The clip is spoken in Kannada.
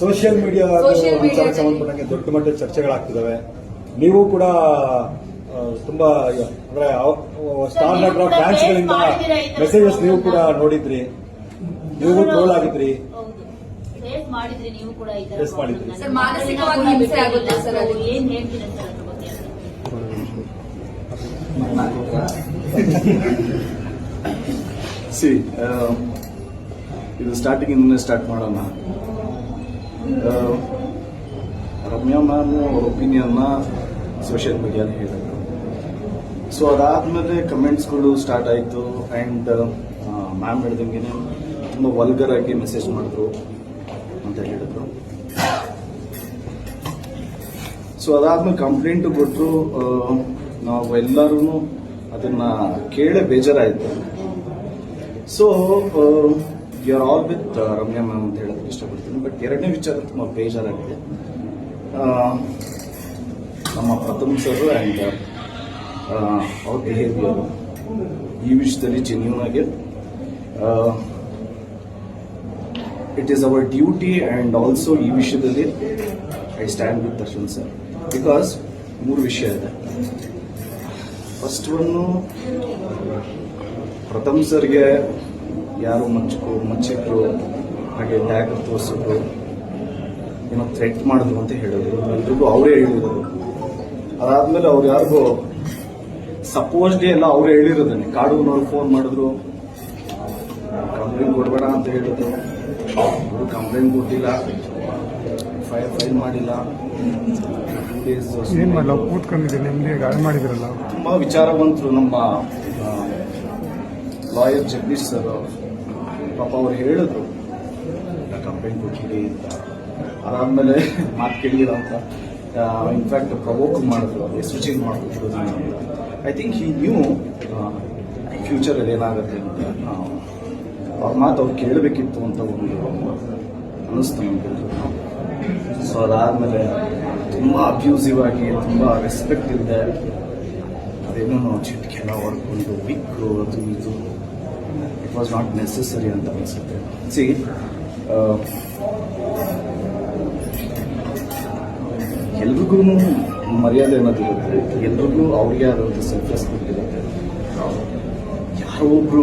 ಸೋಷಿಯಲ್ ಮೀಡಿಯಾ ವಿಚಾರ ಸಂಬಂಧಪಟ್ಟಂಗೆ ದೊಡ್ಡ ಮಟ್ಟದ ಚರ್ಚೆಗಳಾಗ್ತಿದ್ದಾವೆ ನೀವು ಕೂಡ ತುಂಬಾ ಅಂದ್ರೆ ಸ್ಟಾರ್ ನೀವು ನಟರ ಕೂಡ ಫ್ಯಾನ್ಸ್ ಗಳಿಂದ ಮಾಡಿದ್ದೀರಾ ಈ ತರ ಮೆಸೇಜಸ್ ನೀವು ಕೂಡ ನೋಡಿದ್ರಿ. ನೀವು ಟ್ರೋಲ್ ಆಗಿದ್ರಿ. ಮಾಡಿದ್ರಿ ಇದು ಸ್ಟಾರ್ಟಿಂಗ್ ಇಂದ ಸ್ಟಾರ್ಟ್ ಮಾಡೋಣ. ರಮ್ಯಾ ಮ್ಯಾಮ್ ಅವ್ರ ಒಪಿನಿಯನ್ನ ಸೋಷಿಯಲ್ ಮೀಡಿಯಾದಲ್ಲಿ ಹೇಳಿದ್ರು. ಸೊ ಅದಾದ್ಮೇಲೆ ಕಮೆಂಟ್ಸ್ಗಳು ಸ್ಟಾರ್ಟ್ ಆಯಿತು ಆ್ಯಂಡ್ ಮ್ಯಾಮ್ ಹೇಳ್ದಂಗೆ ತುಂಬ ವಲ್ಗರ್ ಆಗಿ ಮೆಸೇಜ್ ಮಾಡಿದ್ರು ಅಂತ ಹೇಳಿದ್ರು. ಸೊ ಅದಾದ್ಮೇಲೆ ಕಂಪ್ಲೇಂಟ್ ಕೊಟ್ಟರು ನಾವು ಎಲ್ಲರೂ ಅದನ್ನ ಕೇಳೇ ಬೇಜಾರಾಯಿತು. So you are all with Ramya ma'am ಅಂತ ಹೇಳೋದಕ್ಕೆ ಇಷ್ಟಪಡ್ತೀನಿ. ಬಟ್ ಎರಡನೇ ವಿಚಾರ ತುಂಬ ಬೇಜಾರಾಗಿದೆ. ನಮ್ಮ ಪ್ರಥಮ್ ಸರ್ ಆ್ಯಂಡ್ ಅವ್ರ ಬಿಹೇವಿಯರ್ ಈ ವಿಷಯದಲ್ಲಿ ಜೆನ್ಯೂನ್ ಆಗಿ it is our duty and also ಈ ವಿಷಯದಲ್ಲಿ I stand with Darshan sir because ಮೂರು ವಿಷಯ ಇದೆ. ಫಸ್ಟ್ ಒನ್ನು ಪ್ರಥಮ್ ಸರ್ಗೆ ಯಾರು ಮಚ್ಚಕು ಮಚ್ಚಿದ್ರು ಹಾಗೆ ಡ್ಯಾಗರ್ ತೋರಿಸಿದ್ರು. ಏನೋ ಥ್ರೆಟ್ ಮಾಡಿದ್ರು ಅಂತ ಹೇಳಿದ್ರು. ಎಲ್ರಿಗೂ ಅವರೇ ಹೇಳಿರೋದು. ಅದಾದ್ಮೇಲೆ ಅವ್ರು ಯಾರಿಗೂ ಸಪೋಸ್ಲಿ ಎಲ್ಲ ಅವರೇ ಹೇಳಿರೋದನ್ನೇ. ನೋಡಿ ಫೋನ್ ಮಾಡಿದ್ರು. ಕಂಪ್ಲೇಂಟ್ ಕೊಡಬೇಡ ಅಂತ ಹೇಳಿದ್ರು. ಅವರು ಕಂಪ್ಲೇಂಟ್ ಕೊಟ್ಟಿಲ್ಲ. ಫೈಲ್ ಫೈಲ್ ಮಾಡಿಲ್ಲ. ಏನ್ ಮಾಡಲ್ಲ ಕೂತ್ಕೊಂಡಿದ್ದೀನಿ ಗಾಡಿ ಗಾಳಿ ಮಾಡಿದಿರಲ್ಲ. ತುಂಬಾ ವಿಚಾರವಂತರು ನಮ್ಮ ಲಾಯರ್ ಜಗದೀಶ್ ಸರ್ ಪಾಪ ಅವ್ರು ಹೇಳಿದ್ರು ಕಂಪ್ಲೇಂಟ್ ಕೊಟ್ಟಿದೆ ಅಂತ. ಅದಾದ್ಮೇಲೆ ಮಾತು ಕೇಳಿಲ್ಲ ಅಂತ. ಇನ್ಫ್ಯಾಕ್ಟ್ ಪ್ರವೋಕ್ ಮಾಡಿದ್ರು ಅದೇ ಸ್ವಿಚಿಂಗ್ ಮಾಡ್ಕೊಟ್ರು ಐ ಥಿಂಕ್ ಈ ನ್ಯೂ ಫ್ಯೂಚರಲ್ಲಿ ಏನಾಗುತ್ತೆ ಅಂತ. ಅವ್ರ ಮಾತು ಅವ್ರು ಕೇಳಬೇಕಿತ್ತು ಅಂತ ಒಂದು ಅನ್ನಿಸ್ತು ನಮಗೆ. ಸೊ ಅದಾದ್ಮೇಲೆ ತುಂಬ ಅಬ್ಯೂಸಿವ್ ಆಗಿ, ತುಂಬ ರೆಸ್ಪೆಕ್ಟ್ ಇಲ್ಲದೆ ಅದೇನೋ ಚಿಟ್ಕೆಲ್ಲ ಹೊಡ್ಕೊಂಡು ಬಿಕ್ಕು ಅದು ಇದು. ಇಟ್ ವಾಸ್ ನಾಟ್ ನೆಸೆಸರಿ ಅಂತ ಅನಿಸುತ್ತೆ. ಸಿ ಎಲ್ರಿಗೂ ಮರ್ಯಾದೆ ಅನ್ನೋದಿರುತ್ತೆ ಎಲ್ರಿಗೂ ಅವ್ರಿಗೆ ಆದಂಥ ಸೆಲ್ಫ್ ರೆಸ್ಪೆಕ್ಟ್ ಇರುತ್ತೆ. ಯಾರೋ ಒಬ್ರು